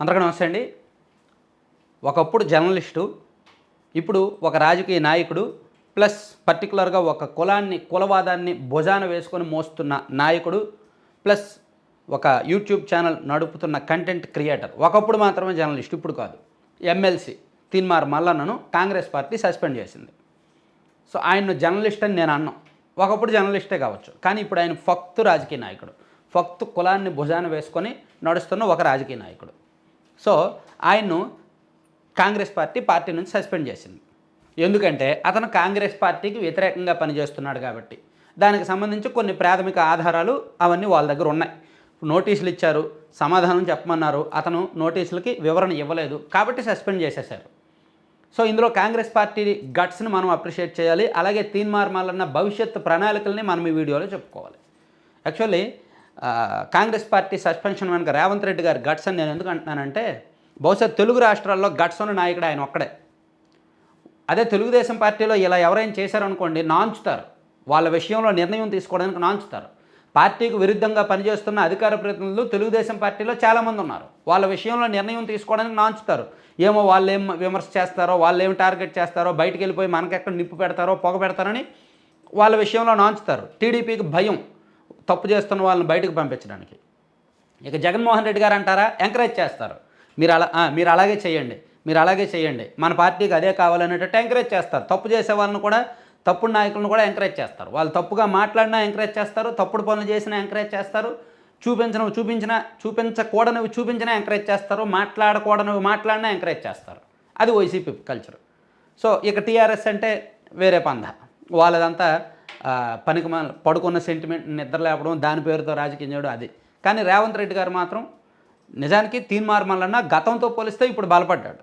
అందరికీ నమస్తే అండి. ఒకప్పుడు జర్నలిస్టు ఇప్పుడు ఒక రాజకీయ నాయకుడు ప్లస్ పర్టికులర్గా ఒక కులాన్ని కులవాదాన్ని భుజాన వేసుకొని మోస్తున్న నాయకుడు ప్లస్ ఒక యూట్యూబ్ ఛానల్ నడుపుతున్న కంటెంట్ క్రియేటర్. ఒకప్పుడు మాత్రమే జర్నలిస్ట్ ఇప్పుడు కాదు. ఎమ్మెల్సీ తీన్మార్ మల్లన్నను కాంగ్రెస్ పార్టీ సస్పెండ్ చేసింది. సో ఆయన జర్నలిస్ట్ అని నేను అన్నాను ఒకప్పుడు జర్నలిస్టే కావచ్చు. కానీ ఇప్పుడు ఆయన ఫక్తు రాజకీయ నాయకుడు. ఫక్తు కులాన్ని భుజాన వేసుకొని నడుస్తున్న ఒక రాజకీయ నాయకుడు. సో ఆయన్ను కాంగ్రెస్ పార్టీ పార్టీ నుంచి సస్పెండ్ చేసింది. ఎందుకంటే అతను కాంగ్రెస్ పార్టీకి వ్యతిరేకంగా పనిచేస్తున్నాడు కాబట్టి. దానికి సంబంధించి కొన్ని ప్రాథమిక ఆధారాలు అవన్నీ వాళ్ళ దగ్గర ఉన్నాయి. నోటీసులు ఇచ్చారు సమాధానం చెప్పమన్నారు అతను నోటీసులకి వివరణ ఇవ్వలేదు కాబట్టి సస్పెండ్ చేసేశారు. సో ఇందులో కాంగ్రెస్ పార్టీ గట్స్ని మనం అప్రిషియేట్ చేయాలి అలాగే తీన్మార్ మల్లన్న భవిష్యత్తు ప్రణాళికల్ని మనం ఈ వీడియోలో చెప్పుకోవాలి. యాక్చువల్లీ కాంగ్రెస్ పార్టీ సస్పెన్షన్ వెనుక రేవంత్ రెడ్డి గారి గట్స్ అని నేను ఎందుకు అంటున్నానంటే బహుశా తెలుగు రాష్ట్రాల్లో గట్స్ ఉన్న నాయకుడు ఆయన ఒక్కడే. అదే తెలుగుదేశం పార్టీలో ఇలా ఎవరైనా చేశారనుకోండి నాంచుతారు. వాళ్ళ విషయంలో నిర్ణయం తీసుకోవడానికి నాంచుతారు. పార్టీకి విరుద్ధంగా పనిచేస్తున్న అధికార ప్రతినిధులు తెలుగుదేశం పార్టీలో చాలామంది ఉన్నారు. వాళ్ళ విషయంలో నిర్ణయం తీసుకోవడానికి నాంచుతారు. ఏమో వాళ్ళు ఏం విమర్శ చేస్తారో వాళ్ళు ఏం టార్గెట్ చేస్తారో బయటికి వెళ్ళిపోయి మనకెక్కడ నిప్పు పెడతారో పొగ పెడతారని వాళ్ళ విషయంలో నాంచుతారు. టీడీపీకి భయం. తప్పు చేస్తున్న వాళ్ళని బయటకు పంపించడానికి. ఇక జగన్మోహన్ రెడ్డి గారు అంటారా? ఎంకరేజ్ చేస్తారు. మీరు అలా మీరు అలాగే చేయండి. మీరు అలాగే చేయండి. మన పార్టీకి అదే కావాలనేటట్టు ఎంకరేజ్ చేస్తారు. తప్పు చేసే వాళ్ళని కూడా తప్పుడు నాయకులను కూడా ఎంకరేజ్ చేస్తారు. వాళ్ళు తప్పుగా మాట్లాడినా ఎంకరేజ్ చేస్తారు. తప్పుడు పనులు చేసినా ఎంకరేజ్ చేస్తారు. చూపించినవి చూపించిన చూపించకూడనివి చూపించినా ఎంకరేజ్ చేస్తారు. మాట్లాడకూడనివి మాట్లాడినా ఎంకరేజ్ చేస్తారు. అది వైసీపీ కల్చర్ సో ఇక టీఆర్ఎస్ అంటే వేరే పంద వాళ్ళదంతా పనికి మన పడుకున్న సెంటిమెంట్ నిద్ర లేపడం దాని పేరుతో రాజకీయం చేయడం అది. కానీ రేవంత్ రెడ్డి గారు మాత్రం నిజానికి తీన్మార్ మల్లన్న గతంతో పోలిస్తే ఇప్పుడు బలపడ్డాడు.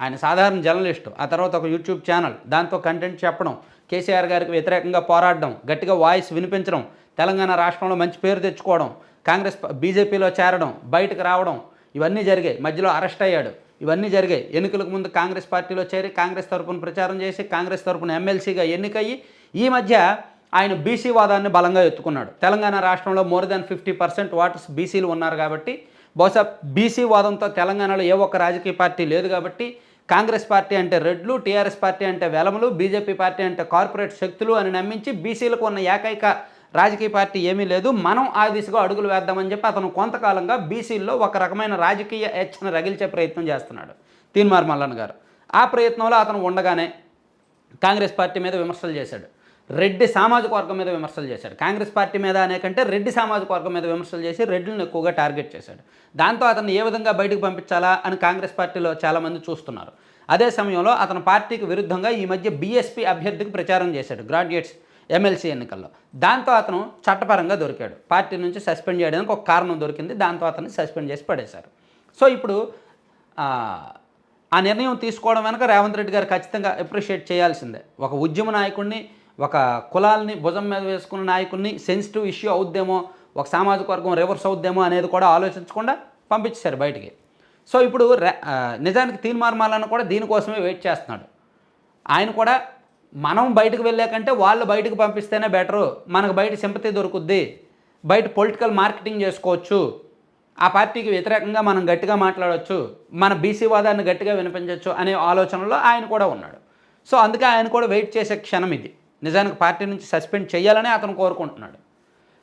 ఆయన సాధారణ జర్నలిస్టు ఆ తర్వాత ఒక యూట్యూబ్ ఛానల్ దాంతో కంటెంట్ చెప్పడం కేసీఆర్ గారికి వ్యతిరేకంగా పోరాడడం గట్టిగా వాయిస్ వినిపించడం తెలంగాణ రాష్ట్రంలో మంచి పేరు తెచ్చుకోవడం కాంగ్రెస్ బీజేపీలో చేరడం బయటకు రావడం ఇవన్నీ జరిగాయి. మధ్యలో అరెస్ట్ అయ్యాడు. ఇవన్నీ జరిగాయి. ఎన్నికలకు ముందు కాంగ్రెస్ పార్టీలో చేరి కాంగ్రెస్ తరపున ప్రచారం చేసి కాంగ్రెస్ తరపున ఎమ్మెల్సీగా ఎన్నికయ్యి ఈ మధ్య ఆయన బీసీ వాదాన్ని బలంగా ఎత్తుకున్నాడు. తెలంగాణ రాష్ట్రంలో more than fifty percent voters బీసీలు ఉన్నారు కాబట్టి బహుశా బీసీ వాదంతో తెలంగాణలో ఏ ఒక్క రాజకీయ పార్టీ లేదు కాబట్టి కాంగ్రెస్ పార్టీ అంటే రెడ్లు టీఆర్ఎస్ పార్టీ అంటే వెలములు బీజేపీ పార్టీ అంటే కార్పొరేట్ శక్తులు అని నమ్మించి బీసీలకు ఉన్న ఏకైక రాజకీయ పార్టీ ఏమీ లేదు. మనం ఆ దిశగా అడుగులు వేద్దామని చెప్పి అతను కొంతకాలంగా బీసీల్లో ఒక రకమైన రాజకీయ హెచ్చను రగిల్చే ప్రయత్నం చేస్తున్నాడు. తీన్మార్ మల్లన్ గారు. ఆ ప్రయత్నంలో అతను ఉండగానే కాంగ్రెస్ పార్టీ మీద విమర్శలు చేశాడు. రెడ్డి సామాజిక వర్గం మీద విమర్శలు చేశాడు. కాంగ్రెస్ పార్టీ మీద అనేకంటే రెడ్డి సామాజిక వర్గం మీద విమర్శలు చేసి రెడ్లను ఎక్కువగా టార్గెట్ చేశాడు. దాంతో అతన్ని ఏ విధంగా బయటకు పంపించాలా అని కాంగ్రెస్ పార్టీలో చాలామంది చూస్తున్నారు. అదే సమయంలో అతను పార్టీకి విరుద్ధంగా ఈ మధ్య బీఎస్పీ అభ్యర్థికి ప్రచారం చేశాడు గ్రాడ్యుయేట్స్ ఎమ్మెల్సీ ఎన్నికల్లో. దాంతో అతను చట్టపరంగా దొరికాడు. పార్టీ నుంచి సస్పెండ్ చేయడానికి ఒక కారణం దొరికింది. దాంతో అతన్ని సస్పెండ్ చేసి పడేశారు. సో ఇప్పుడు ఆ, ఆ నిర్ణయం తీసుకోవడం వెనక రేవంత్ రెడ్డి గారు ఖచ్చితంగా అప్రిషియేట్ చేయాల్సిందే. ఒక ఉద్యమ నాయకుడిని ఒక కులాల్ని భుజం మీద వేసుకున్న నాయకుడిని సెన్సిటివ్ ఇష్యూ అవుద్దేమో ఒక సామాజిక వర్గం రివర్స్ అవుద్దేమో అనేది కూడా ఆలోచించకుండా పంపించేశారు బయటికి. సో ఇప్పుడు నిజానికి తీర్మార్మాలను కూడా దీనికోసమే వెయిట్ చేస్తున్నాడు. ఆయన కూడా మనం బయటకు వెళ్ళాకంటే వాళ్ళు బయటకు పంపిస్తేనే బెటరు మనకు బయట సింపతి దొరుకుద్ది. బయట పొలిటికల్ మార్కెటింగ్ చేసుకోవచ్చు. ఆ పార్టీకి వ్యతిరేకంగా మనం గట్టిగా మాట్లాడవచ్చు మన బీసీ వాదాన్ని గట్టిగా వినిపించవచ్చు అనే ఆలోచనలో ఆయన కూడా ఉన్నాడు. సో అందుకే ఆయన కూడా వెయిట్ చేసే క్షణం ఇది. నిజానికి పార్టీ నుంచి సస్పెండ్ చేయాలని అతను కోరుకుంటున్నాడు.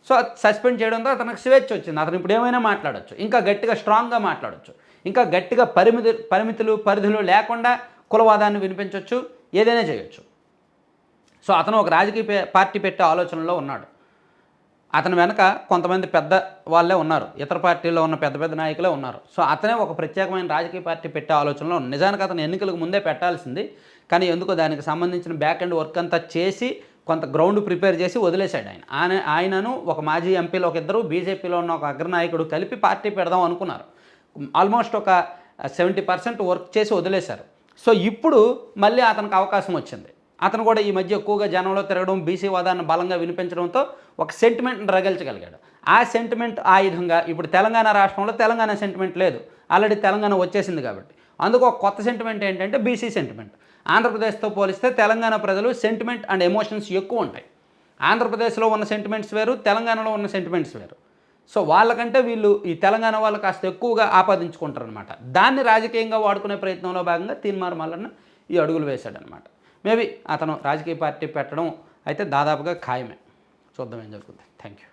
సో సస్పెండ్ చేయడంతో అతనికి స్వేచ్ఛ వచ్చింది. అతను ఇప్పుడు ఏమైనా మాట్లాడచ్చు. ఇంకా గట్టిగా స్ట్రాంగ్గా మాట్లాడచ్చు. ఇంకా గట్టిగా పరిమితి పరిమితులు పరిధులు లేకుండా కులవాదాన్ని వినిపించవచ్చు ఏదైనా చేయొచ్చు. సో అతను ఒక రాజకీయ పార్టీ పెట్టే ఆలోచనలో ఉన్నాడు. అతని వెనక కొంతమంది పెద్ద వాళ్ళే ఉన్నారు. ఇతర పార్టీలో ఉన్న పెద్ద పెద్ద నాయకులే ఉన్నారు. సో అతనే ఒక ప్రత్యేకమైన రాజకీయ పార్టీ పెట్టే ఆలోచనలో నిజానికి అతను ఎన్నికలకు ముందే పెట్టాల్సింది. కానీ ఎందుకో దానికి సంబంధించిన బ్యాక్ అండ్ వర్క్ అంతా చేసి కొంత గ్రౌండ్ ప్రిపేర్ చేసి వదిలేశాడు ఆయన. ఆయన ఆయనను ఒక మాజీ ఎంపీలో ఒక ఇద్దరు బీజేపీలో ఉన్న ఒక అగ్రనాయకుడు కలిపి పార్టీ పెడదాం అనుకున్నారు. ఆల్మోస్ట్ ఒక సెవెంటీ పర్సెంట్ వర్క్ చేసి వదిలేశారు. సో ఇప్పుడు మళ్ళీ అతనికి అవకాశం వచ్చింది. అతను కూడా ఈ మధ్య ఎక్కువగా జనంలో తిరగడం బీసీ వాదాన్ని బలంగా వినిపించడంతో ఒక సెంటిమెంట్ని రగల్చగలిగాడు. ఆ సెంటిమెంట్ ఆయుధంగా ఇప్పుడు తెలంగాణ రాష్ట్రంలో తెలంగాణ సెంటిమెంట్ లేదు. ఆల్రెడీ తెలంగాణ వచ్చేసింది కాబట్టి. అందుకు ఒక కొత్త సెంటిమెంట్ ఏంటంటే బీసీ సెంటిమెంట్ ఆంధ్రప్రదేశ్తో పోలిస్తే తెలంగాణ ప్రజలు సెంటిమెంట్ అండ్ ఎమోషన్స్ ఎక్కువ ఉంటాయి. ఆంధ్రప్రదేశ్లో ఉన్న సెంటిమెంట్స్ వేరు తెలంగాణలో ఉన్న సెంటిమెంట్స్ వేరు. సో వాళ్ళకంటే వీళ్ళు ఈ తెలంగాణ వాళ్ళు కాస్త ఎక్కువగా ఆపాదించుకుంటారనమాట దాన్ని రాజకీయంగా వాడుకునే ప్రయత్నంలో భాగంగా తీన్మార్ మల్లన్న ఈ అడుగులు వేశాడనమాట మేబీ అతను రాజకీయ పార్టీ పెట్టడం అయితే దాదాపుగా ఖాయమే. చూద్దాం ఏం జరుగుతుంది. Thank you